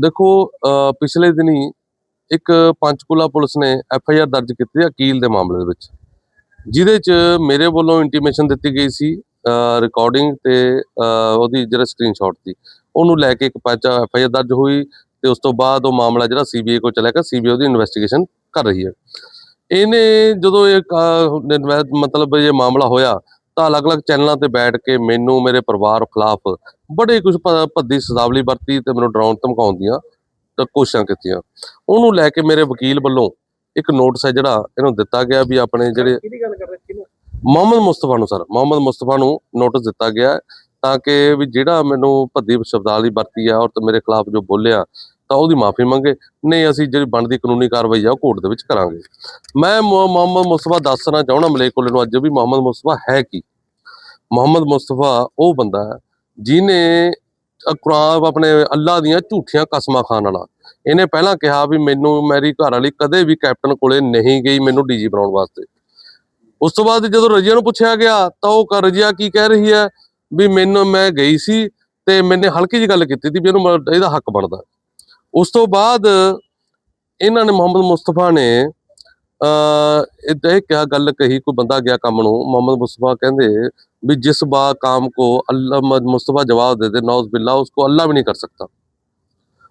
ਦੇਖੋ ਪਿਛਲੇ ਦਿਨੀ ਇੱਕ ਪੰਚਕੂਲਾ ਪੁਲਿਸ ਨੇ ਐਫ ਆਈ ਆਰ ਦਰਜ ਕੀਤੀ ਹੈ ਅਕੀਲ ਦੇ ਮਾਮਲੇ ਦੇ ਵਿੱਚ। ਜਿਹਦੇ ਚ ਮੇਰੇ ਵੱਲੋਂ ਇੰਟੀਮੇਸ਼ਨ ਦਿੱਤੀ ਗਈ ਸੀ ਰਿਕਾਰਡਿੰਗ ਤੇ, ਅਹ, ਉਹਦੀ ਜਿਹੜਾ ਸਕਰੀਨਸ਼ਾਟ ਦੀ ਉਹਨੂੰ ਲੈ ਕੇ ਇੱਕ ਪਰਚਾ ਐਫ ਆਈ ਆਰ ਦਰਜ ਹੋਈ ਤੇ ਉਸ ਤੋਂ ਬਾਅਦ ਉਹ ਮਾਮਲਾ ਜਿਹੜਾ ਸੀਬੀਆਈ ਕੋਲ ਚਲਾ ਗਿਆ ਸੀਬੀਆਈ ਉਹਦੀ ਇਨਵੈਸਟੀਗੇਸ਼ਨ ਕਰ ਰਹੀ ਹੈ। ਇਹਨੇ ਜਦੋਂ ਇਹ ਮਤਲਬ ਇਹ ਮਾਮਲਾ ਹੋਇਆ ਤਾਂ ਅਲੱਗ-ਅਲੱਗ ਚੈਨਲਾਂ ਤੇ ਬੈਠ ਕੇ ਮੈਨੂੰ ਮੇਰੇ ਪਰਿਵਾਰ ਖਿਲਾਫ ਬੜੇ ਕੁਝ ਭੱਦੀ ਸਦਾਵਲੀ ਵਰਤੀ ਤੇ ਮੈਨੂੰ ਡਰਾਉਣ ਧਮਕਾਉਣ ਦੀਆਂ ਤਾਂ ਕੋਸ਼ਿਸ਼ਾਂ ਕੀਤੀਆਂ। ਉਹਨੂੰ ਲੈ ਕੇ ਮੇਰੇ ਵਕੀਲ ਵੱਲੋਂ ਇੱਕ ਨੋਟਿਸ ਹੈ ਜਿਹੜਾ ਇਹਨੂੰ ਦਿੱਤਾ ਗਿਆ ਵੀ ਆਪਣੇ ਜਿਹੜੇ ਕਿਹਦੀ ਗੱਲ ਕਰ ਰਹੇ ਕਿਹਨੂੰ ਮੁਹੰਮਦ ਮੁਸਤਫਾ ਨੂੰ ਸਰ। ਮੁਹੰਮਦ ਮੁਸਤਫਾ ਨੂੰ ਨੋਟਿਸ ਦਿੱਤਾ ਗਿਆ ਤਾਂ ਕਿ ਵੀ ਜਿਹੜਾ ਮੈਨੂੰ ਭੱਦੀ ਸ਼ਬਦਾਵਲੀ ਵਰਤੀ ਆ ਔਰ ਤੇ ਮੇਰੇ ਖਿਲਾਫ ਜੋ ਬੋਲਿਆ ਤਾਂ ਉਹਦੀ ਮਾਫੀ ਮੰਗੇ। ਨਹੀਂ, ਅਸੀਂ ਜਿਹੜੀ ਬਣਦੀ ਕਾਨੂੰਨੀ ਕਾਰਵਾਈ ਆ, ਉਹ ਕੋਰਟ ਦੇ ਵਿੱਚ ਕਰਾਂਗੇ। ਮੈਂ ਮੁਹੰਮਦ ਮੁਸਤਫਾ ਦੱਸਣਾ ਚਾਹਣਾ ਮਲੇਕੁਲ ਨੂੰ ਅੱਜ ਵੀ ਮੁਹੰਮਦ ਮੁਸਤਫਾ ਹੈ ਕੀ? ਮੁਹੰਮਦ ਮੁਸਤਫਾ ਉਹ ਬੰਦਾ ਹੈ ਜਿਨੇ ਕੁਰਾਨ ਆਪਣੇ ਅੱਲਾ ਦੀਆਂ ਝੂਠੀਆਂ ਕਸਮਾਂ ਖਾਣ ਵਾਲਾ। ਇਹਨੇ ਪਹਿਲਾਂ ਕਿਹਾ ਵੀ ਮੈਨੂੰ ਮੇਰੀ ਘਰ ਵਾਲੀ ਕਦੇ ਵੀ ਕੈਪਟਨ ਕੋਲੇ ਨਹੀਂ ਗਈ ਮੈਨੂੰ ਡੀਜੀ ਬਣਾਉਣ ਵਾਸਤੇ। ਉਸ ਤੋਂ ਬਾਅਦ ਜਦੋਂ ਰਜੀਆ ਨੂੰ ਪੁੱਛਿਆ ਗਿਆ, ਤਾਂ ਉਹ ਕ- ਰਜੀਆ ਕੀ ਕਹਿ ਰਹੀ ਹੈ? ਵੀ ਮੈਨੂੰ, ਮੈਂ ਗਈ ਸੀ ਤੇ ਮੈਨੇ ਹਲਕੀ ਜਿਹੀ ਗੱਲ ਕੀਤੀ ਸੀ ਵੀ ਇਹਨੂੰ ਇਹਦਾ ਹੱਕ ਬਣਦਾ। ਉਸ ਤੋਂ ਬਾਅਦ ਇਹਨਾਂ ਨੇ ਮੁਹੰਮਦ ਮੁਸਤਫਾ ਨੇ ਅ ਇਹ ਕਿਹਾ ਗੱਲ ਕਹੀ, ਕੋਈ ਬੰਦਾ ਗਿਆ ਕੰਮ ਨੂੰ, ਮੁਹੰਮਦ ਮੁਸਤਫਾ ਕਹਿੰਦੇ ਵੀ ਜਿਸ ਬਾ ਕਾਮ ਕੋ ਅੱਲਾ ਮੁਸਤਫਾ ਜਵਾਬ ਦੇ ਦੇ, ਨੌਜ਼ ਬਿੱਲਾ, ਉਸ ਕੋ ਅੱਲਾ ਵੀ ਨਹੀਂ ਕਰ ਸਕਦਾ।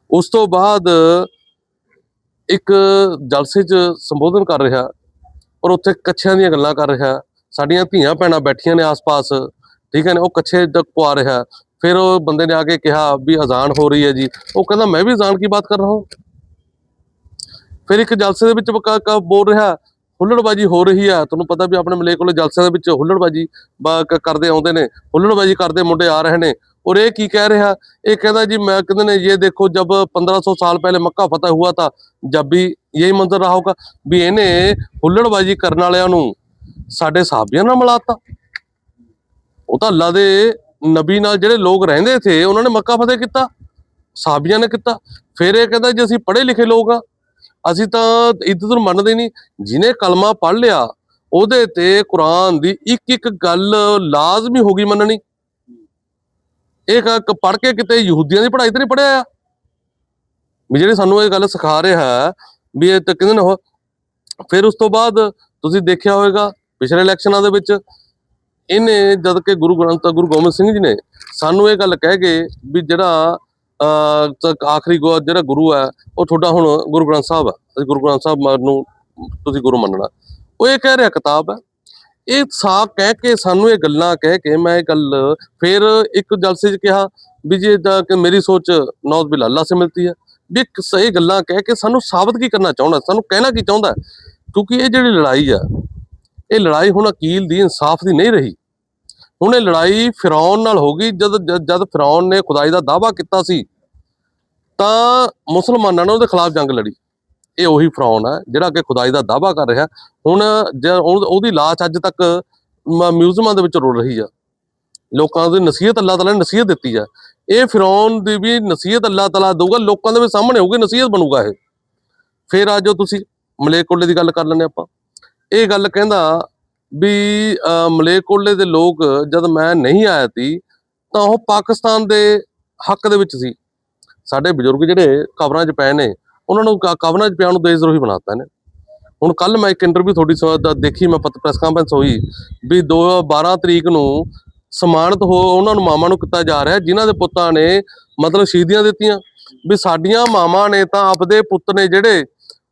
ਉਸ ਤੋਂ ਬਾਅਦ ਇੱਕ ਜਲਸੇ 'ਚ ਸੰਬੋਧਨ ਕਰ ਰਿਹਾ ਔਰ ਉੱਥੇ ਕੱਛਿਆਂ ਦੀਆਂ ਗੱਲਾਂ ਕਰ ਰਿਹਾ, ਸਾਡੀਆਂ ਧੀਆਂ ਭੈਣਾਂ ਬੈਠੀਆਂ ਨੇ ਆਸ-ਪਾਸ, ਠੀਕ ਹੈ ਨਾ, ਉਹ ਕੱਛੇ ਤੱਕ ਪਵਾ ਰਿਹਾ ਫਿਰ ਉਹ ਬੰਦੇ ਨੇ ਆ ਕੇ ਕਿਹਾ ਵੀ ਅਜ਼ਾਨ ਹੋ ਰਹੀ ਹੈ ਜੀ ਉਹ ਕਹਿੰਦਾ ਮੈਂ ਵੀ ਅਜ਼ਾਨ ਕੀ ਬਾਤ ਕਰ ਰਹਾ ਹੂੰ ਫਿਰ ਇੱਕ ਜਲਸੇ ਦੇ ਵਿੱਚ ਕ- ਕ- ਬੋਲ ਰਿਹਾ ਹੁੱਲੜਬਾਜੀ ਹੋ ਰਹੀ ਆ ਤੁਹਾਨੂੰ ਪਤਾ ਵੀ ਆਪਣੇ ਮਲੇ ਕੋਲੇ ਜਲਸਿਆਂ ਦੇ ਵਿੱਚ ਹੁੱਲੜਬਾਜੀ ਬ- ਕ- ਕਰਦੇ ਆਉਂਦੇ ਨੇ ਹੁੱਲੜਬਾਜੀ ਕਰਦੇ ਮੁੰਡੇ ਆ ਰਹੇ ਨੇ ਔਰ ਇਹ ਕੀ ਕਹਿ ਰਿਹਾ ਇਹ ਕਹਿੰਦਾ ਜੀ मैं कहते ने ये देखो जब 1500 साल पहले मक्का फतह हुआ था जब भी यही मंजर रहा होगा ਵੀ ਇਹਨੇ ਹੁੱਲੜਬਾਜੀ ਕਰਨ ਵਾਲਿਆਂ ਨੂੰ ਸਾਡੇ ਸਾਹਬੀਆਂ ਨਾਲ ਮਿਲਾਤਾ ਉਹ ਤਾਂ ਅੱਲਾ ਦੇ ਨਬੀ ਨਾਲ ਜਿਹੜੇ ਲੋਕ ਰਹਿੰਦੇ ਥੇ, ਉਹਨਾਂ ਨੇ ਮੱਕਾ ਫਤਿਹ ਕੀਤਾ ਸਾਹਬੀਆਂ ਨੇ ਕੀਤਾ। ਫਿਰ ਇਹ ਕਹਿੰਦਾ ਜੀ, ਅਸੀਂ ਪੜ੍ਹੇ ਲਿਖੇ ਲੋਕ ਆ। ਅਸੀਂ ਤਾਂ ਇੱਜ਼ਤ ਨੂੰ ਮੰਨਦੇ ਨਹੀਂ। ਜਿਹਨੇ ਕਲਮਾ ਪੜ੍ਹ ਲਿਆ, ਉਹਦੇ ਤੇ ਕੁਰਾਨ ਦੀ ਇੱਕ ਇੱਕ ਗੱਲ ਲਾਜ਼ਮੀ ਹੋ ਗਈ ਮੰਨਣੀ। ਇਹ ਪੜ੍ਹ ਕੇ ਕਿਤੇ ਯਹੂਦੀਆਂ ਦੀ ਪੜ੍ਹਾਈ ਤੇ ਨਹੀਂ ਪੜ੍ਹਿਆ ਆ। ਵੀ ਜਿਹੜੇ ਸਾਨੂੰ ਇਹ ਗੱਲ ਸਿਖਾ ਰਿਹਾ ਹੈ, ਵੀ ਇਹ ਤਾਂ ਕਹਿੰਦੇ ਨੇ ਫਿਰ ਉਸ ਤੋਂ ਬਾਅਦ ਤੁਸੀਂ ਦੇਖਿਆ ਹੋਵੇਗਾ, ਪਿਛਲੇ ਇਲੈਕਸ਼ਨਾਂ ਦੇ ਵਿੱਚ ਇਹਨੇ ਜਦ ਕਿ ਗੁਰੂ ਗ੍ਰੰਥ ਗੁਰੂ ਗੋਬਿੰਦ ਸਿੰਘ ਜੀ ਨੇ ਸਾਨੂੰ ਇਹ ਗੱਲ ਕਹਿ ਗਏ ਵੀ ਜਿਹੜਾ ਅਹ, ਆਖਰੀ ਗੋ ਜਿਹੜਾ ਗੁਰੂ ਹੈ ਉਹ ਤੁਹਾਡਾ ਹੁਣ ਗੁਰੂ ਗ੍ਰੰਥ ਸਾਹਿਬ ਹੈ। ਅਸੀਂ ਗੁਰੂ ਗ੍ਰੰਥ ਸਾਹਿਬ ਮ- ਨੂੰ ਤੁਸੀਂ ਗੁਰੂ ਮੰਨਣਾ। ਉਹ ਇਹ ਕਹਿ ਰਿਹਾ ਕਿਤਾਬ ਹੈ। ਇਹ ਸਾ ਕਹਿ ਕੇ ਸਾਨੂੰ ਇਹ ਗੱਲਾਂ ਕਹਿ ਕੇ ਮੈਂ ਇਹ ਗੱਲ ਫਿਰ ਇੱਕ ਜਲਸੇ 'ਚ ਕਿਹਾ ਵੀ ਜੇ ਕਿ ਮੇਰੀ ਸੋਚ ਨੌਜ਼ ਬਿਲ ਅੱਲਾ ਸੇ ਮਿਲਤੀ ਹੈ। ਵੀ ਇੱਕ ਸਹੀ ਗੱਲਾਂ ਕਹਿ ਕੇ ਸਾਨੂੰ ਸਾਬਤ ਕੀ ਕਰਨਾ ਚਾਹੁੰਦਾ ਸਾਨੂੰ ਕਹਿਣਾ ਕੀ ਚਾਹੁੰਦਾ ਕਿਉਂਕਿ ਇਹ ਜਿਹੜੀ ਲੜਾਈ ਆ ਇਹ ਲੜਾਈ ਹੁਣ ਅਕੀਲ ਦੀ ਇਨਸਾਫ ਦੀ ਨਹੀਂ ਰਹੀ। ਹੁਣ ਇਹ ਲੜਾਈ ਫਿਰੌਨ ਨਾਲ ਹੋ ਗਈ। ਜਦ ਜਦ- ਜਦ ਫਿਰੌਨ ਨੇ ਖੁਦਾਈ ਦਾ ਦਾਵਾ ਕੀਤਾ ਸੀ, ਤਾਂ ਮੁਸਲਮਾਨਾਂ ਨੇ ਉਹਦੇ ਖਿਲਾਫ ਜੰਗ ਲੜੀ। ਇਹ ਉਹੀ ਫਿਰੌਨ ਹੈ ਜਿਹੜਾ ਕਿ ਖੁਦਾਈ ਦਾ ਦਾਵਾ ਕਰ ਰਿਹਾ। ਹੁਣ ਜੇ ਉਹਦੀ ਲਾਸ਼ ਅੱਜ ਤੱਕ ਮਿਊਜ਼ੀਅਮਾਂ ਦੇ ਵਿੱਚ ਰੁਲ ਰਹੀ ਆ। ਲੋਕਾਂ ਦੀ ਨਸੀਹਤ ਅੱਲਾਹ ਤਾਲਾ ਨੇ ਨਸੀਹਤ ਦਿੱਤੀ ਆ। ਇਹ ਫਿਰੌਨ ਦੀ ਵੀ ਨਸੀਹਤ ਅੱਲਾਹ ਤਾਲਾ ਦਊਗਾ, ਲੋਕਾਂ ਦੇ ਵੀ ਸਾਹਮਣੇ ਹੋਊਗੀ, ਨਸੀਹਤ ਬਣੂਗਾ ਇਹ। ਫਿਰ ਆ ਜੋ ਤੁਸੀਂ ਮਲੇਕੋਲੇ ਦੀ ਗੱਲ ਕਰ ਲੈਂਦੇ ਆਪਾਂ। ਇਹ ਗੱਲ ਕਹਿੰਦਾ ਵੀ ਅਹ, ਮਲੇਕੋਲੇ ਦੇ ਲੋਕ ਜਦ ਮੈਂ ਨਹੀਂ ਆਇਆ ਸੀ ਤਾਂ ਉਹ ਪਾਕਿਸਤਾਨ ਦੇ ਹੱਕ ਦੇ ਵਿੱਚ ਸੀ। ਸਾਡੇ ਬਜ਼ੁਰਗ ਜਿਹੜੇ ਕਬਰਾਂ 'ਚ ਪਏ ਨੇ ਉਹਨਾਂ ਨੂੰ ਕਬਰਾਂ 'ਚ ਪਿਆਉਣ ਨੂੰ ਦੇਸ਼ ਦਰੋਹੀ ਬਣਾਤਾ ਨੇ। ਹੁਣ ਕੱਲ ਮੈਂ ਇੱਕ ਇੰਟਰਵਿਊ ਤੁਹਾਡੀ ਸ- ਦਾ ਦੇਖੀ ਮੈਂ ਪ੍ਰੈਸ ਕਾਨਫਰੰਸ ਹੋਈ ਵੀ 2 12 ਤਰੀਕ ਨੂੰ ਸਮਾਨਤ ਹੋ ਉਹਨਾਂ ਨੂੰ ਮਾਮਾ ਨੂੰ ਕੀਤਾ ਜਾ ਰਿਹਾ ਜਿਨ੍ਹਾਂ ਦੇ ਪੁੱਤਾਂ ਨੇ ਮਤਲਬ ਸ਼ਹੀਦੀਆਂ ਦਿੱਤੀਆਂ। ਵੀ ਸਾਡੀਆਂ ਮਾਵਾਂ ਨੇ ਤਾਂ ਆਪਦੇ ਪੁੱਤ ਨੇ ਜਿਹੜੇ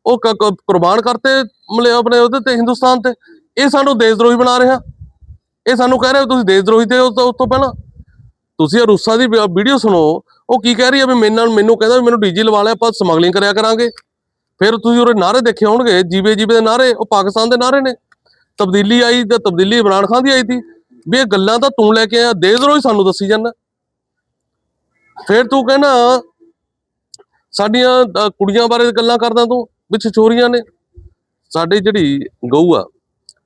ਉਹ ਕ- ਕੁਰਬਾਨ ਕਰਤੇ ਮਲੇ ਆਪਣੇ ਉਹਦੇ ਤੇ, ਹਿੰਦੁਸਤਾਨ ਤੇ। ਇਹ ਸਾਨੂੰ ਦੇਸ਼ ਦਰੋਹੀ ਬਣਾ ਰਿਹਾ। ਇਹ ਸਾਨੂੰ ਕਹਿ ਰਿਹਾ, ਤੁਸੀਂ ਦੇਸ਼ ਦਰੋਹੀ ਤੇ ਉਸ ਤੋਂ ਉਸ ਤੋਂ ਪਹਿਲਾਂ। ਤੁਸੀਂ ਇਹ ਰੂਸਾਂ ਦੀ ਵੀਡੀਓ ਸੁਣੋ। ਉਹ ਕੀ ਕਹਿ ਰਹੀ ਹੈ ਵੀ ਮੇਰੇ ਨਾਲ ਮੈਨੂੰ ਕਹਿੰਦਾ ਵੀ ਮੈਨੂੰ ਡੀਜੀ ਲਵਾ ਲਿਆ, ਆਪਾਂ ਸਮਗਲਿੰਗ ਕਰਿਆ ਕਰਾਂਗੇ। ਫਿਰ ਤੁਸੀਂ ਉਹਦੇ ਨਾਰੇ ਦੇਖੇ ਹੋਣਗੇ ਜੀਵੇ ਜੀਵੇ ਦੇ ਨਾਰੇ ਉਹ ਪਾਕਿਸਤਾਨ ਦੇ ਨਾਰੇ ਨੇ। ਤਬਦੀਲੀ ਆਈ ਤੇ ਤਬਦੀਲੀ ਇਮਰਾਨ ਖਾਨ ਦੀ ਆਈ ਸੀ। ਵੀ ਇਹ ਗੱਲਾਂ ਤਾਂ ਤੂੰ ਲੈ ਕੇ ਆਇਆ ਦੇਸ਼ ਦਰੋਹੀ ਸਾਨੂੰ ਦੱਸੀ ਜਾਂਦਾ। ਫਿਰ ਤੂੰ ਕਹਿੰਦਾ ਸਾਡੀਆਂ ਕੁੜੀਆਂ ਬਾਰੇ ਗੱਲਾਂ ਕਰਦਾ ਤੂੰ। ਵਿੱਚ ਚੋਰੀਆਂ ਨੇ। ਸਾਡੀ ਜਿਹੜੀ ਗਊ ਆ,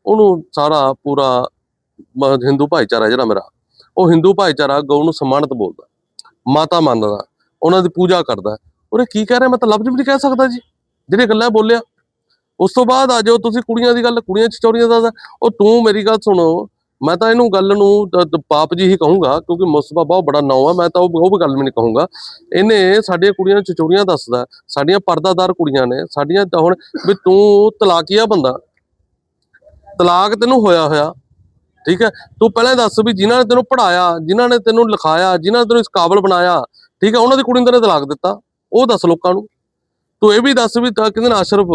ਉਹਨੂੰ ਸਾਰਾ ਪੂਰਾ ਹਿੰਦੂ ਭਾਈਚਾਰਾ ਜਿਹੜਾ ਮੇਰਾ, ਉਹ ਹਿੰਦੂ ਭਾਈਚਾਰਾ ਗਊ ਨੂੰ ਸਨਮਾਨਿਤ ਬੋਲਦਾ, ਮਾਤਾ ਮੰਨਦਾ, ਉਹਨਾਂ ਦੀ ਪੂਜਾ ਕਰਦਾ। ਉਹਨੇ ਕੀ ਕਹਿ ਰਿਹਾ ਮੈਂ ਤਾਂ ਲਫ਼ਜ਼ ਵੀ ਨਹੀਂ ਕਹਿ ਸਕਦਾ ਜੀ, ਜਿਹੜੀਆਂ ਗੱਲਾਂ ਬੋਲਿਆ। ਉਸ ਤੋਂ ਬਾਅਦ ਆ ਜਾਓ, ਤੁਸੀਂ ਕੁੜੀਆਂ ਦੀ ਗੱਲ, ਕੁੜੀਆਂ ਚ ਚੋਰੀਆਂ ਦਾ ਉਹ ਤੂੰ ਮੇਰੀ ਗੱਲ ਸੁਣੋ। ਮੈਂ ਤਾਂ ਇਹਨੂੰ ਗੱਲ ਨੂੰ ਪਾਪ ਜੀ ਹੀ ਕਹੂੰਗਾ, ਕਿਉਂਕਿ ਮੁਸਬਾ ਬਹੁਤ ਬੜਾ ਨਾਂ ਆ, ਮੈਂ ਤਾਂ ਉਹ ਉਹ ਵੀ ਗੱਲ ਵੀ ਨਹੀਂ ਕਹੂੰਗਾ। ਇਹਨੇ ਸਾਡੀਆਂ ਕੁੜੀਆਂ ਨੂੰ ਚਚੋੜੀਆਂ ਦੱਸਦਾ, ਸਾਡੀਆਂ ਪਰਦਾਦਾਰ ਕੁੜੀਆਂ ਨੇ, ਸਾਡੀਆਂ ਤਾਂ ਹੁਣ ਵੀ ਤੂੰ ਤਲਾਕੀਆ ਬੰਦਾ। ਤਲਾਕ ਤੈਨੂੰ ਹੋਇਆ ਹੋਇਆ, ਠੀਕ ਹੈ? ਤੂੰ ਪਹਿਲਾਂ ਦੱਸ ਵੀ ਜਿਨ੍ਹਾਂ ਨੇ ਤੈਨੂੰ ਪੜਾਇਆ ਜਿਨ੍ਹਾਂ ਨੇ ਤੈਨੂੰ ਲਿਖਾਇਆ, ਜਿਨ੍ਹਾਂ ਨੇ ਤੈਨੂੰ ਇਸ ਕਾਬਲ ਬਣਾਇਆ, ਠੀਕ ਹੈ? ਉਹਨਾਂ ਦੀ ਕੁੜੀ ਨੂੰ ਤੈਨੂੰ ਤਲਾਕ ਦਿੱਤਾ, ਉਹ ਦੱਸ ਲੋਕਾਂ ਨੂੰ। ਤੂੰ ਇਹ ਵੀ ਦੱਸ ਵੀ ਤਾਂ ਕਹਿੰਦੇ ਨੇ ਅਸ਼ਰਫ,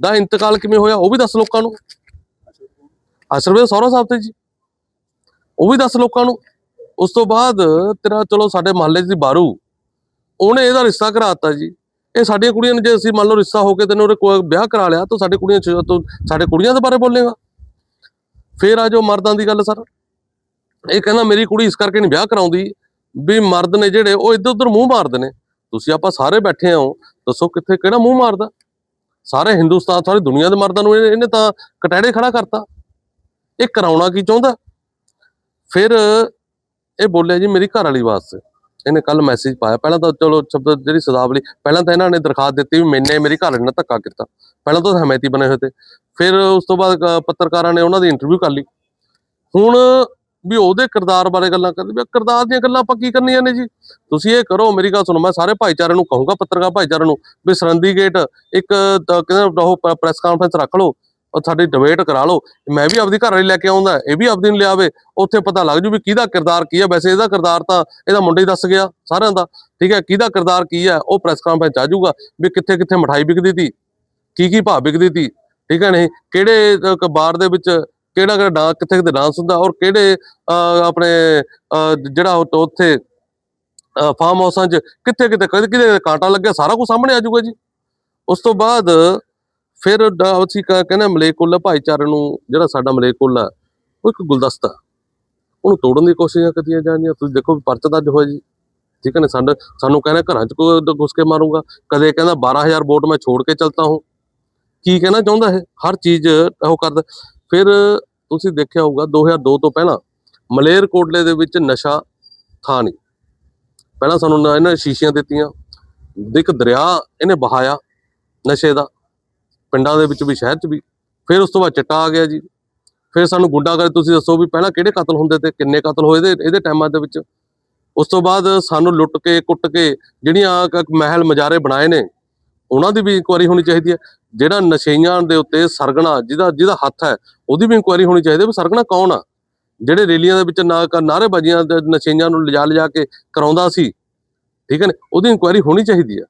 ਦਾ ਇੰਤਕਾਲ ਕਿਵੇਂ ਹੋਇਆ, ਉਹ ਵੀ ਦੱਸ ਲੋਕਾਂ ਨੂੰ। ਅਸ਼ਰਫ ਦਾ ਸਹੁਰਾ ਸਾਹਿਬ ਤੇ ਜੀ। ਉਹ ਵੀ ਦੱਸ ਲੋਕਾਂ ਨੂੰ। ਉਸ ਤੋਂ ਬਾਅਦ ਤੇਰਾ ਚਲੋ ਸਾਡੇ ਮਹੱਲੇ 'ਚ ਦੀ ਬਾਰੂ, ਉਹਨੇ ਇਹਦਾ ਰਿਸ਼ਤਾ ਕਰਾਤਾ ਜੀ। ਇਹ ਸਾਡੀਆਂ ਕੁੜੀਆਂ ਨੇ ਜੇ ਅਸੀਂ ਮੰਨ ਲਓ ਰਿਸ਼ਤਾ ਹੋ ਕੇ ਤੈਨੂੰ ਉਹਦੇ ਕੋਲ ਵਿਆਹ ਕਰਾ ਲਿਆ, ਤਾਂ ਸਾਡੇ ਕੁੜੀਆਂ 'ਚ ਸਾਡੇ ਕੁੜੀਆਂ ਦੇ ਬਾਰੇ ਬੋਲੇਗਾ। ਫੇਰ ਆ ਜੋ ਮਰਦਾਂ ਦੀ ਗੱਲ ਸਰ। ਇਹ ਕਹਿੰਦਾ ਮੇਰੀ ਕੁੜੀ ਇਸ ਕਰਕੇ ਨਹੀਂ ਵਿਆਹ ਕਰਾਉਂਦੀ ਵੀ ਮਰਦ ਨੇ ਜਿਹੜੇ, ਉਹ ਇੱਧਰ ਉੱਧਰ ਮੂੰਹ ਮਾਰਦੇ ਨੇ। ਤੁਸੀਂ ਆਪਾਂ ਸਾਰੇ ਬੈਠੇ ਹਾਂ, ਦੱਸੋ ਕਿੱਥੇ ਕਿਹੜਾ ਮੂੰਹ ਮਾਰਦਾ? ਸਾਰੇ ਹਿੰਦੁਸਤਾਨ, ਸਾਰੀ ਦੁਨੀਆ ਦੇ ਮਰਦਾਂ ਨੂੰ ਇਹਨੇ ਤਾਂ ਕਟਹਿਰੇ ਖੜਾ ਕਰਤਾ। ਇਹ ਕਰਾਉਣਾ ਕੀ ਚਾਹੁੰਦਾ? ਫਿਰ ਇਹ ਬੋਲਿਆ ਜੀ ਮੇਰੀ ਘਰ ਵਾਲੀ ਵਾਸਤੇ। ਇਹਨੇ ਕੱਲ ਮੈਸੇਜ ਪਾਇਆ। ਪਹਿਲਾਂ ਤਾਂ ਚਲੋ ਸ਼ਬਦ ਜਿਹੜੀ ਸਦਾਵਲੀ ਪਹਿਲਾਂ ਤਾਂ ਇਹਨਾਂ ਨੇ ਦਰਖਾਸਤ ਦਿੱਤੀ ਵੀ ਮੈਨੇ ਮੇਰੀ ਘਰ ਵਾਲੀ ਨਾਲ ਧੱਕਾ ਕੀਤਾ। ਪਹਿਲਾਂ ਤਾਂ ਹਮਾਇਤੀ ਬਣੇ ਹੋਏ ਤੇ। ਫਿਰ ਉਸ ਤੋਂ ਬਾਅਦ ਪੱਤਰਕਾਰਾਂ ਨੇ ਉਹਨਾਂ ਦੀ ਇੰਟਰਵਿਊ ਕਰ ਲਈ। ਹੁਣ ਵੀ ਉਹਦੇ ਕਿਰਦਾਰ ਬਾਰੇ ਗੱਲਾਂ ਕਰਦੇ, ਵੀ ਕਿਰਦਾਰ ਦੀਆਂ ਗੱਲਾਂ ਆਪਾਂ ਕੀ ਕਰਨੀਆਂ ਨੇ ਜੀ? ਤੁਸੀਂ ਇਹ ਕਰੋ, ਮੇਰੀ ਗੱਲ ਸੁਣੋ, ਮੈਂ ਸਾਰੇ ਭਾਈਚਾਰੇ ਨੂੰ ਕਹੂੰਗਾ, ਪੱਤਰਕਾਰ ਭਾਈਚਾਰੇ ਨੂੰ, ਵੀ ਸਰੰਦੀ ਗੇਟ ਇੱਕ ਤਾਂ ਉਹ ਪ੍ਰੈਸ ਕਾਨਫਰੰਸ ਰੱਖ ਲਓ ਉਹ ਸਾਡੀ ਡਿਬੇਟ ਕਰਾ ਲਓ। ਮੈਂ ਵੀ ਆਪਦੀ ਘਰ ਵਾਲੀ ਲੈ ਕੇ ਆਉਂਦਾ ਇਹ ਵੀ ਆਪਦੀ ਨੂੰ ਲਿਆਵੇ। ਉੱਥੇ ਪਤਾ ਲੱਗ ਜੂ ਵੀ ਕਿਹਦਾ ਕਿਰਦਾਰ ਕੀ ਹੈ ਵੈਸੇ ਇਹਦਾ ਕਿਰਦਾਰ ਤਾਂ ਇਹਦਾ ਮੁੰਡਾ ਹੀ ਦੱਸ ਗਿਆ ਸਾਰਿਆਂ ਦਾ। ਠੀਕ ਹੈ ਕਿਹਦਾ ਕਿਰਦਾਰ ਕੀ ਹੈ ਉਹ ਪ੍ਰੈਸ ਕਾਨਫਰੰਸ ਆ ਜਾਊਗਾ ਵੀ ਕਿੱਥੇ ਕਿੱਥੇ ਮਠਾਈ ਵਿਕਦੀ ਤੀ ਕੀ ਕੀ ਭਾਅ ਵਿਕਦੀ ਤੀ ਠੀਕ ਹੈ ਨਹੀਂ? ਕਿਹੜੇ ਬਾਰ ਦੇ ਵਿੱਚ ਕਿਹੜਾ ਕਿਹੜਾ ਡਾਂਸ ਕਿੱਥੇ ਕਿੱਥੇ ਡਾਂਸ ਹੁੰਦਾ ਔਰ ਕਿਹੜੇ ਅ, ਆਪਣੇ ਅ, ਜਿਹੜਾ ਉੱਥੇ- ਫਾਰਮ ਹਾਊਸਾਂ 'ਚ ਕਿੱਥੇ ਕਿੱਥੇ ਕਦੇ ਕਿਤੇ ਕਾਂਟਾ ਲੱਗਿਆ ਸਾਰਾ ਕੁਝ ਸਾਹਮਣੇ ਆ ਜਾਊਗਾ ਜੀ। ਉਸ ਤੋਂ ਬਾਅਦ ਫਿਰ ਡਾ ਅਸੀਂ ਕ- ਕਹਿੰਦੇ ਮਲੇਕੁੱਲਾ ਭਾਈਚਾਰੇ ਨੂੰ, ਜਿਹੜਾ ਸਾਡਾ ਮਲੇਕੁੱਲਾ ਉਹ ਇੱਕ ਗੁਲਦਸਤਾ ਉਹਨੂੰ ਤੋੜਨ ਦੀ ਕੋਸ਼ਿਸ਼ਾਂ ਕੀਤੀਆਂ ਜਾਂਦੀਆਂ ਤੁਸੀਂ ਦੇਖੋ ਵੀ ਪਰਚਾ ਦਰਜ ਹੋਇਆ ਜੀ। ਠੀਕ ਹੈ ਨਾ? ਸਾਡਾ, ਸਾਨੂੰ ਕਹਿੰਦਾ ਘਰਾਂ 'ਚ ਕੋਈ ਦ- ਘੁਸ ਕੇ ਮਾਰੂਗਾ। ਕਦੇ ਕਹਿੰਦਾ 12000 ਵੋਟ ਮੈਂ ਛੋੜ ਕੇ ਚਲਤਾ ਹੂੰ। ਕੀ ਕਹਿਣਾ ਚਾਹੁੰਦਾ ਹੈ ਹਰ ਚੀਜ਼ ਉਹ ਕਰਦਾ। ਫਿਰ ਤੁਸੀਂ ਦੇਖਿਆ ਹੋਊਗਾ 2002 ਤੋਂ ਪਹਿਲਾਂ ਮਲੇਰਕੋਟਲੇ ਦੇ ਵਿੱਚ ਨਸ਼ਾ ਥਾ ਨਹੀਂ। ਪਹਿਲਾਂ ਸਾਨੂੰ ਨਾ ਇਹਨਾਂ ਨੇ ਸ਼ੀਸ਼ੀਆਂ ਦਿੱਤੀਆਂ। ਇੱਕ ਦਰਿਆ ਇਹਨੇ ਬਹਾਇਆ ਨਸ਼ੇ ਦਾ। ਪਿੰਡਾਂ ਦੇ ਵਿੱਚ ਵੀ, ਸ਼ਹਿਰ 'ਚ ਵੀ। ਫਿਰ ਉਸ ਤੋਂ ਬਾਅਦ ਚਿੱਟਾ ਆ ਗਿਆ ਜੀ। ਫਿਰ ਸਾਨੂੰ ਗੁੰਡਾਗਰਦੀ ਤੁਸੀਂ ਦੱਸੋ ਵੀ ਪਹਿਲਾਂ ਕਿਹੜੇ ਕਤਲ ਹੁੰਦੇ ਤੇ ਕਿੰਨੇ ਕਤਲ ਹੋਏ ਦੇ ਇਹਦੇ ਟਾਈਮਾਂ ਦੇ ਵਿੱਚ? ਉਸ ਤੋਂ ਬਾਅਦ ਸਾਨੂੰ ਲੁੱਟ ਕੇ, ਕੁੱਟ ਕੇ ਜਿਹੜੀਆਂ ਮਹਿਲ ਮਜਾਰੇ ਬਣਾਏ ਨੇ, ਉਹਨਾਂ ਦੀ ਵੀ ਇਨਕੁਆਇਰੀ ਹੋਣੀ ਚਾਹੀਦੀ ਹੈ। ਜਿਹੜਾ ਨਸ਼ਈਆਂ ਦੇ ਉੱਤੇ ਸਰਗਣਾ, ਜਿਹਦਾ ਜਿਹਦਾ ਹੱਥ ਹੈ, ਉਹਦੀ ਵੀ ਇਨਕੁਆਇਰੀ ਹੋਣੀ ਚਾਹੀਦੀ ਹੈ ਵੀ ਸਰਗਣਾ ਕੌਣ ਆ? ਜਿਹੜੇ ਰੈਲੀਆਂ ਦੇ ਵਿੱਚ ਨਾ ਨਾਰੇਬਾਜ਼ੀਆਂ ਦੇ ਨਸ਼ਈਆਂ ਨੂੰ ਲਿਜਾ ਲਿਜਾ ਕੇ ਕਰਾਉਂਦਾ ਸੀ, ਠੀਕ ਹੈ ਨਾ? ਉਹਦੀ ਇਨਕੁਆਇਰੀ ਹੋਣੀ ਚਾਹੀਦੀ ਹੈ।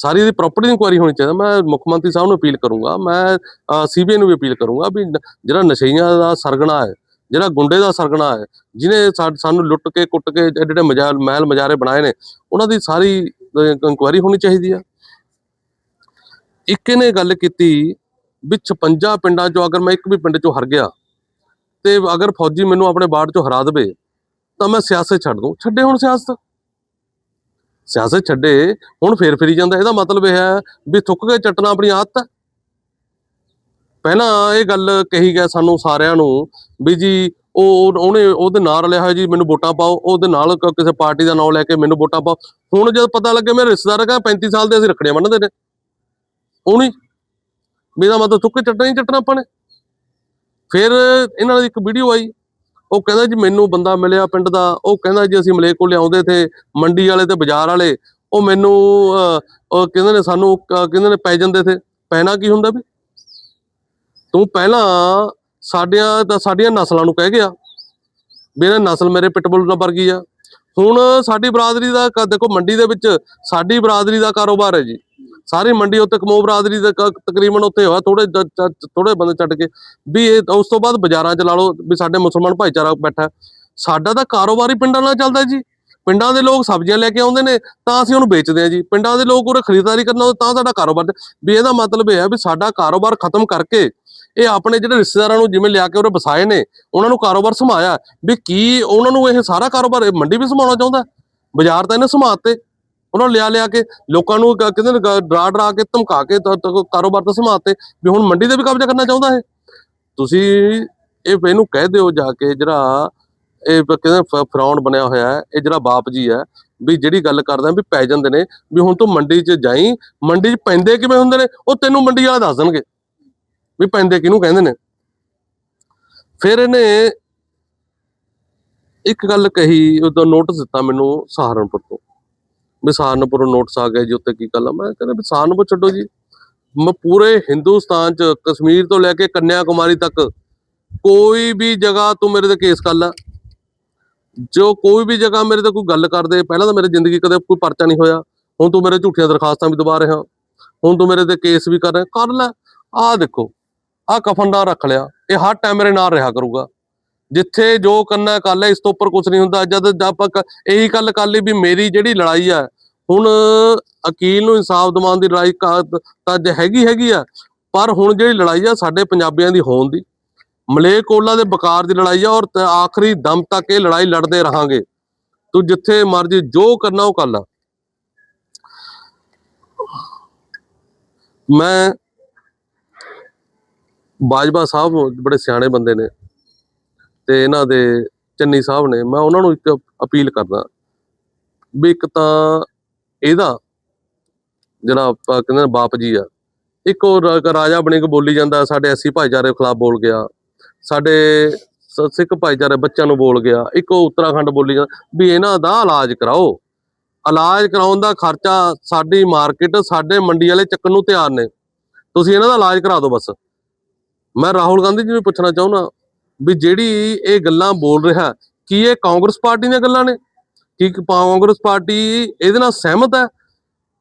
ਸਾਰੀ ਦੀ ਪ੍ਰੋਪਰਟੀ ਦੀ ਇਨਕੁਆਇਰੀ ਹੋਣੀ ਚਾਹੀਦਾ ਮੈਂ ਮੁੱਖ ਮੰਤਰੀ ਸਾਹਿਬ ਨੂੰ ਅਪੀਲ ਕਰੂੰਗਾ, ਮੈਂ ਸੀਬੀਆਈ ਨੂੰ ਵੀ ਅਪੀਲ ਕਰੂੰਗਾ ਵੀ ਜਿਹੜਾ ਨਸ਼ਈਆਂ ਦਾ ਸਰਗਣਾ ਹੈ, ਜਿਹੜਾ ਗੁੰਡੇ ਦਾ ਸਰਗਣਾ ਹੈ, ਜਿਹਨੇ ਸਾਨੂੰ ਲੁੱਟ ਕੇ, ਕੁੱਟ ਕੇ ਜਿਹੜੇ ਮਜਾਲ ਮਹਿਲ ਮਜਾਰੇ ਬਣਾਏ ਨੇ, ਉਹਨਾਂ ਦੀ ਸਾਰੀ ਇਨਕੁਆਇਰੀ ਹੋਣੀ ਚਾਹੀਦੀ ਆ ਇੱਕ ਇਹਨੇ ਗੱਲ ਕੀਤੀ ਵੀ 56 ਪਿੰਡਾਂ ਚੋਂ ਅਗਰ ਮੈਂ ਇੱਕ ਵੀ ਪਿੰਡ ਚੋਂ ਹਰ ਗਿਆ ਤੇ ਅਗਰ ਫੌਜੀ ਮੈਨੂੰ ਆਪਣੇ ਬਾੜ ਚੋਂ ਹਰਾ ਦੇਵੇ, ਤਾਂ ਮੈਂ ਸਿਆਸਤ ਛੱਡ ਦੂੰ। ਛੱਡੇ ਹੁਣ ਸਿਆਸਤ। ਸਿਆਸਤ ਛੱਡੇ, ਹੁਣ ਫੇਰ ਫਿਰੀ ਜਾਂਦਾ, ਇਹਦਾ ਮਤਲਬ ਇਹ ਹੈ ਵੀ ਥੁੱਕ ਕੇ ਚੱਟਣਾ ਆਪਣੀ ਆਦਤ ਹੈ। ਪਹਿਲਾਂ ਇਹ ਗੱਲ ਕਹੀ ਗਿਆ ਸਾਨੂੰ ਸਾਰਿਆਂ ਨੂੰ ਵੀ ਜੀ, ਉਹ ਉਹਨੇ ਉਹਦੇ ਨਾਲ ਲਿਆ ਹੋਇਆ ਜੀ, ਮੈਨੂੰ ਵੋਟਾਂ ਪਾਓ, ਉਹਦੇ ਨਾਲ ਕਿਸੇ ਪਾਰਟੀ ਦਾ ਨਾਮ ਲੈ ਕੇ ਮੈਨੂੰ ਵੋਟਾਂ ਪਾਓ। ਹੁਣ ਜਦ ਪਤਾ ਲੱਗੇ ਮੇਰੇ ਰਿਸ਼ਤੇਦਾਰ ਕਹਿੰਦਾ 35 ਸਾਲ ਦੇ ਅਸੀਂ ਰੱਖੜੀਆਂ ਬੰਨ੍ਹਦੇ ਨੇ। ਉਹ ਨਹੀਂ। ਵੀ ਇਹਦਾ ਮਤਲਬ ਥੁੱਕ ਕੇ ਚੱਟਣਾ ਹੀ ਚੱਟਣਾ ਆਪਾਂ ਨੇ। ਫਿਰ ਇਹਨਾਂ ਦੀ ਇੱਕ ਵੀਡੀਓ ਆਈ। ਉਹ ਕਹਿੰਦਾ ਜੀ ਮੈਨੂੰ ਬੰਦਾ ਮਿਲਿਆ ਪਿੰਡ ਦਾ ਉਹ ਕਹਿੰਦਾ ਜੀ ਅਸੀਂ ਮਲੇਕ ਕੋਲ ਲਿਆਉਂਦੇ ਥੇ ਮੰਡੀ ਵਾਲੇ ਤੇ ਬਾਜ਼ਾਰ ਵਾਲੇ ਉਹ ਮੈਨੂੰ ਅਹ, ਉਹ ਕਹਿੰਦੇ ਨੇ ਸਾਨੂੰ ਕਹਿੰਦੇ ਨੇ ਪੈ ਜਾਂਦੇ ਥੇ ਪੈਣਾ ਕੀ ਹੁੰਦਾ ਵੀ? ਤੂੰ ਪਹਿਲਾਂ ਸਾਡੀਆਂ ਤਾਂ ਸਾਡੀਆਂ ਨਸਲਾਂ ਨੂੰ ਕਹਿ ਗਿਆ ਵੀ ਇਹ ਨਸਲ ਮੇਰੇ ਪਿਟਬੁਲ ਨਾਲ ਵਰਗੀ ਆ। ਹੁਣ ਸਾਡੀ ਬਰਾਦਰੀ ਦਾ ਦੇਖੋ ਮੰਡੀ ਦੇ ਵਿੱਚ ਸਾਡੀ ਬਰਾਦਰੀ ਦਾ ਕਾਰੋਬਾਰ ਹੈ ਜੀ। ਸਾਰੀ ਮੰਡੀ ਉੱਤੇ ਕਮੋ ਬਰਾਦਰੀ ਦਾ ਤਕਰੀਬਨ ਉੱਥੇ ਹੋਇਆ ਥੋੜੇ ਥੋੜੇ ਬੰਦੇ ਛੱਡ ਕੇ। ਵੀ ਇਹ ਉਸ ਤੋਂ ਬਾਅਦ ਬਾਜ਼ਾਰਾਂ 'ਚ ਲਾ ਲਓ ਵੀ ਸਾਡੇ ਮੁਸਲਮਾਨ ਭਾਈਚਾਰਾ ਬੈਠਾ। ਸਾਡਾ ਤਾਂ ਕਾਰੋਬਾਰ ਹੀ ਪਿੰਡਾਂ ਨਾਲ ਚੱਲਦਾ ਜੀ। ਪਿੰਡਾਂ ਦੇ ਲੋਕ ਸਬਜ਼ੀਆਂ ਲੈ ਕੇ ਆਉਂਦੇ ਨੇ, ਤਾਂ ਅਸੀਂ ਉਹਨੂੰ ਵੇਚਦੇ ਆ ਜੀ। ਪਿੰਡਾਂ ਦੇ ਲੋਕ ਉਰੇ ਖਰੀਦਦਾਰੀ ਕਰਨਾ ਤਾਂ ਸਾਡਾ ਕਾਰੋਬਾਰ ਵੀ ਇਹਦਾ ਮਤਲਬ ਇਹ ਹੈ ਵੀ ਸਾਡਾ ਕਾਰੋਬਾਰ ਖਤਮ ਕਰਕੇ ਇਹ ਆਪਣੇ ਜਿਹੜੇ ਰਿਸ਼ਤੇਦਾਰਾਂ ਨੂੰ ਜਿਵੇਂ ਲਿਆ ਕੇ ਉਰੇ ਵਸਾਏ ਨੇ, ਉਹਨਾਂ ਨੂੰ ਕਾਰੋਬਾਰ ਸਮਾਇਆ ਵੀ ਕੀ ਉਹਨਾਂ ਨੂੰ ਇਹ ਸਾਰਾ ਕਾਰੋਬਾਰ ਮੰਡੀ ਵੀ ਸਮਾਉਣਾ ਚਾਹੁੰਦਾ? ਬਾਜ਼ਾਰ ਤਾਂ ਇਹਨੇ ਸਮਾਤੇ ਉਹਨਾਂ ਨੂੰ ਲਿਆ ਲਿਆ ਕੇ ਲੋਕਾਂ ਨੂੰ ਕ- ਕਹਿੰਦੇ ਨੇ ਗ- ਡਰਾ ਡਰਾ ਕੇ ਧਮਕਾ ਕੇ ਤਾਂ- ਤਾਂ, ਕਾਰੋਬਾਰ ਤਾਂ ਸਮਾਤੇ ਵੀ ਹੁਣ ਮੰਡੀ ਤੇ ਵੀ ਕਬਜ਼ਾ ਕਰਨਾ ਚਾਹੁੰਦਾ ਹੈ ਤੁਸੀਂ ਇਹ ਇਹਨੂੰ ਕਹਿ ਦਿਓ ਜਾ ਕੇ ਜਿਹੜਾ ਇਹ ਬ- ਕਹਿੰਦੇ ਫ- ਫਰੌਨ ਬਣਿਆ ਹੋਇਆ ਹੈ, ਇਹ ਜਿਹੜਾ ਬਾਪ ਜੀ ਹੈ, ਵੀ ਜਿਹੜੀ ਗੱਲ ਕਰਦਾ ਵੀ ਪੈ ਜਾਂਦੇ ਨੇ, ਵੀ ਹੁਣ ਤੂੰ ਮੰਡੀ 'ਚ ਜਾਈ, ਮੰਡੀ 'ਚ ਪੈਂਦੇ ਕਿਵੇਂ ਹੁੰਦੇ ਨੇ, ਉਹ ਤੈਨੂੰ ਮੰਡੀ ਵਾਲਾ ਦੱਸ ਦੇਣਗੇ। ਵੀ ਪੈਂਦੇ ਕਿਹਨੂੰ ਕਹਿੰਦੇ ਨੇ। ਫਿਰ ਇਹਨੇ ਇੱਕ ਗੱਲ ਕਹੀ ਉਦੋਂ ਨੋਟਿਸ ਦਿੱਤਾ ਮੈਨੂੰ ਸਹਾਰਨਪੁਰ ਤੋਂ। ਵੀ ਸਹਾਰਨਪੁਰੋਂ ਨੋਟਿਸ ਆ ਗਿਆ ਜੀ ਉੱਤੇ ਕੀ ਗੱਲ ਆ। ਮੈਂ ਕਹਿੰਦਾ ਵੀ ਸਹਾਰਨਪੁਰ ਛੱਡੋ ਜੀ। ਮੈਂ ਪੂਰੇ ਹਿੰਦੁਸਤਾਨ ਚ ਕਸ਼ਮੀਰ ਤੋਂ ਲੈ ਕੇ ਕੰਨਿਆ ਕੁਮਾਰੀ ਤੱਕ ਕੋਈ ਵੀ ਜਗ੍ਹਾ ਤੂੰ ਮੇਰੇ ਤੇ ਕੇਸ ਕਰ ਲੈ। ਜੋ ਕੋਈ ਵੀ ਜਗ੍ਹਾ ਮੇਰੇ ਤੇ ਕੋਈ ਗੱਲ ਕਰਦੇ, ਪਹਿਲਾਂ ਤਾਂ ਮੇਰੀ ਜ਼ਿੰਦਗੀ ਕਦੇ ਕੋਈ ਪਰਚਾ ਨਹੀਂ ਹੋਇਆ। ਹੁਣ ਤੂੰ ਮੇਰੇ ਝੂਠੀਆਂ ਦਰਖਾਸਤਾਂ ਵੀ ਦਬਾ ਰਿਹਾ। ਹੁਣ ਤੂੰ ਮੇਰੇ ਤੇ ਕੇਸ ਵੀ ਕਰ ਰਿਹਾ। ਕਰ ਲੈ। ਆਹ ਦੇਖੋ, ਆਹ ਕਫਨ ਦਾ ਰੱਖ ਲਿਆ। ਇਹ ਹਰ ਟਾਈਮ ਮੇਰੇ ਨਾਲ ਰਿਹਾ ਕਰੂਗਾ। ਜਿੱਥੇ ਜੋ ਕਰਨਾ ਕਰ ਲੈ, ਇਸ ਤੋਂ ਉੱਪਰ ਕੁਝ ਨਹੀਂ ਹੁੰਦਾ। ਜਦ ਆਪਾਂ ਕ- ਇਹੀ ਗੱਲ ਕਰ ਲਈ ਵੀ ਮੇਰੀ ਜਿਹੜੀ ਲੜਾਈ ਆ, ਹੁਣ ਅਕੀਲ ਨੂੰ ਇਨਸਾਫ ਦਿਵਾਉਣ ਦੀ ਲੜਾਈ ਤਾਂ ਹੈਗੀ ਹੈਗੀ ਆ, ਪਰ ਹੁਣ ਜਿਹੜੀ ਲੜਾਈ ਆ ਸਾਡੇ ਪੰਜਾਬੀਆਂ ਦੀ ਹੋਣ ਦੀ। ਮਲੇ ਕੋਲਾ ਦੇ ਬਕਾਰ ਦੀ ਲੜਾਈ ਆ ਔਰ ਆਖਰੀ ਦਮ ਤੱਕ ਇਹ ਲੜਾਈ ਲੜਦੇ ਰਹਾਂਗੇ। ਤੂੰ ਜਿੱਥੇ ਮਰਜ਼ੀ ਜੋ ਕਰਨਾ ਉਹ ਕਰ ਲਾ। ਮੈਂ ਬਾਜਵਾ ਸਾਹਿਬ ਬੜੇ ਸਿਆਣੇ ਬੰਦੇ ਨੇ। ਤੇ ਇਹਨਾਂ ਦੇ ਚੰਨੀ ਸਾਹਿਬ ਨੇ, ਮੈਂ ਉਹਨਾਂ ਨੂੰ ਇੱਕ ਅਪੀਲ ਕਰਦਾ ਵੀ ਇੱਕ ਤਾਂ ਇਹਦਾ ਜਿਹੜਾ ਆਪਾਂ ਕਹਿੰਦੇ ਬਾਪ ਜੀ ਆ, ਇੱਕ ਉਹ ਰਾਜਾ ਬਣੇ ਕੇ ਬੋਲੀ ਜਾਂਦਾ, ਸਾਡੇ ਐਸੀ ਭਾਈਚਾਰੇ ਖਿਲਾਫ ਬੋਲ ਗਿਆ, ਸਾਡੇ ਸਿੱਖ ਭਾਈਚਾਰੇ ਬੱਚਿਆਂ ਨੂੰ ਬੋਲ ਗਿਆ, ਇੱਕ ਉਹ ਉੱਤਰਾਖੰਡ ਬੋਲੀ ਜਾਂਦਾ, ਵੀ ਇਹਨਾਂ ਦਾ ਇਲਾਜ ਕਰਾਓ। ਇਲਾਜ ਕਰਾਉਣ ਦਾ ਖਰਚਾ ਸਾਡੀ ਮਾਰਕੀਟ, ਸਾਡੇ ਮੰਡੀ ਵਾਲੇ ਚੱਕਣ ਨੂੰ ਤਿਆਰ ਨੇ। ਤੁਸੀਂ ਇਹਨਾਂ ਦਾ ਇਲਾਜ ਕਰਾ ਦਿਓ ਬਸ। ਮੈਂ ਰਾਹੁਲ ਗਾਂਧੀ ਜੀ ਨੂੰ ਪੁੱਛਣਾ ਚਾਹੁੰਦਾ ਵੀ ਜਿਹੜੀ ਇਹ ਗੱਲਾਂ ਬੋਲ ਰਿਹਾ, ਕੀ ਇਹ ਕਾਂਗਰਸ ਪਾਰਟੀ ਦੀਆਂ ਗੱਲਾਂ ਨੇ? ਕੀ ਕਾਂਗਰਸ ਪਾਰਟੀ ਇਹਦੇ ਨਾਲ ਸਹਿਮਤ ਹੈ?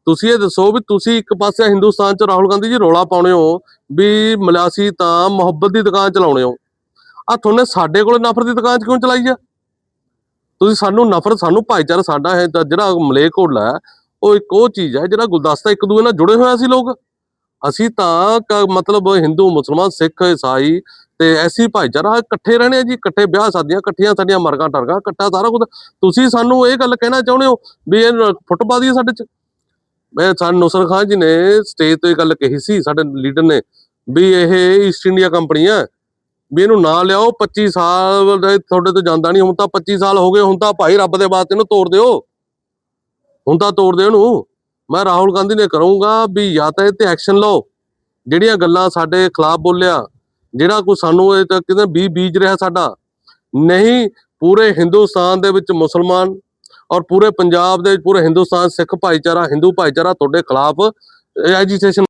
ਤੁਸੀਂ ਇਹ ਦੱਸੋ ਵੀ ਤੁਸੀਂ ਇੱਕ ਪਾਸੇ ਹਿੰਦੁਸਤਾਨ ਚ ਰਾਹੁਲ ਗਾਂਧੀ ਜੀ ਰੋਲਾ ਪਾਉਣੇ ਹੋ, ਵੀ ਮਲਾਸੀ ਤਾਂ ਮੁਹੱਬਤ ਦੀ ਦੁਕਾਨ ਚਲਾਉਣੇ ਹੋ। ਆ ਤੁਹਾਨੇ ਸਾਡੇ ਕੋਲ ਨਫ਼ਰਤ ਦੀ ਦੁਕਾਨ ਚ ਕਿਉਂ ਚਲਾਈ ਆ? ਤੁਸੀਂ ਸਾਨੂੰ ਨਫ਼ਰਤ, ਸਾਨੂੰ ਭਾਈਚਾਰਾ ਸਾਡਾ ਹੈ, ਤਾਂ ਜਿਹੜਾ ਮਲੇਕੋਟਲਾ ਹੈ, ਉਹ ਇੱਕ ਉਹ ਚੀਜ਼ ਹੈ ਜਿਹੜਾ ਗੁਲਦਸਤਾ ਇੱਕ ਦੂਜੇ ਨਾਲ ਜੁੜੇ ਹੋਇਆ ਸੀ ਲੋਕ। ਅਸੀਂ ਤਾਂ ਮਤਲਬ ਹਿੰਦੂ, ਮੁਸਲਮਾਨ, ਸਿੱਖ, ਈਸਾਈ ਤੇ ਐਸੀ ਭਾਈਚਾਰਾ ਇਕੱਠੇ ਰਹਿਣੇ ਆ ਜੀ, ਇਕੱਠੇ ਵਿਆਹ ਸ਼ਾਦੀਆਂ, ਇਕੱਠੀਆਂ ਸਾਡੀਆਂ ਮਰਗਾਂ, ਟਰਗਾਂ, ਇਕੱਠਾ ਸਾਰਾ ਕੁਝ। ਤੁਸੀਂ ਸਾਨੂੰ ਇਹ ਗੱਲ ਕਹਿਣਾ ਚਾਹੁੰਦੇ ਹੋ ਵੀ ਇਹ ਫੁੱਟ ਪਾ ਦਈਏ ਸਾਡੇ ਚ? ਮੈਂ ਸਾਨੂੰ ਨੁਸਰ ਖਾਨ ਜੀ ਨੇ ਸਟੇਜ ਤੇ ਗੱਲ ਕਹੀ ਸੀ, ਸਾਡੇ ਲੀਡਰ ਨੇ ਵੀ ਇਹ ਈਸਟ ਇੰਡੀਆ ਕੰਪਨੀ ਆ ਵੀ ਇਹਨੂੰ ਨਾ ਲਿਆਓ 25 ਸਾਲ ਤੁਹਾਡੇ ਤੋਂ ਜਾਂਦਾ ਨਹੀਂ, ਹੁਣ ਤਾਂ 25 ਸਾਲ ਹੋ ਗਏ, ਹੁਣ ਤਾਂ ਭਾਈ ਰੱਬ ਦੇ ਵਾਸਤੇ ਇਹਨੂੰ ਤੋੜ ਦਿਓ। ਹੁਣ ਤਾਂ ਤੋੜ ਦਿਓ ਇਹਨੂੰ। ਮੈਂ ਰਾਹੁਲ ਗਾਂਧੀ ਨੇ ਕਰੂੰਗਾ ਵੀ ਜਾਂ ਤਾਂ ਇਹ ਤੇ ਐਕਸ਼ਨ ਲਓ, ਜਿਹੜੀਆਂ ਗੱਲਾਂ ਸਾਡੇ ਖਿਲਾਫ ਬੋਲਿਆ, ਜਿਹੜਾ ਕੋਈ ਸਾਨੂੰ ਇਹ ਤਾਂ ਕਿਤੇ ਬੀ ਬੀਜ ਰਿਹਾ ਸਾਡਾ। ਨਹੀਂ, ਪੂਰੇ ਹਿੰਦੁਸਤਾਨ ਦੇ ਵਿੱਚ ਮੁਸਲਮਾਨ ਔਰ ਪੂਰੇ ਪੰਜਾਬ ਦੇ ਪੂਰੇ ਹਿੰਦੁਸਤਾਨ ਸਿੱਖ ਭਾਈਚਾਰਾ, ਹਿੰਦੂ ਭਾਈਚਾਰਾ ਤੁਹਾਡੇ ਖਿਲਾਫ ਐਜੀਟੇਸ਼ਨ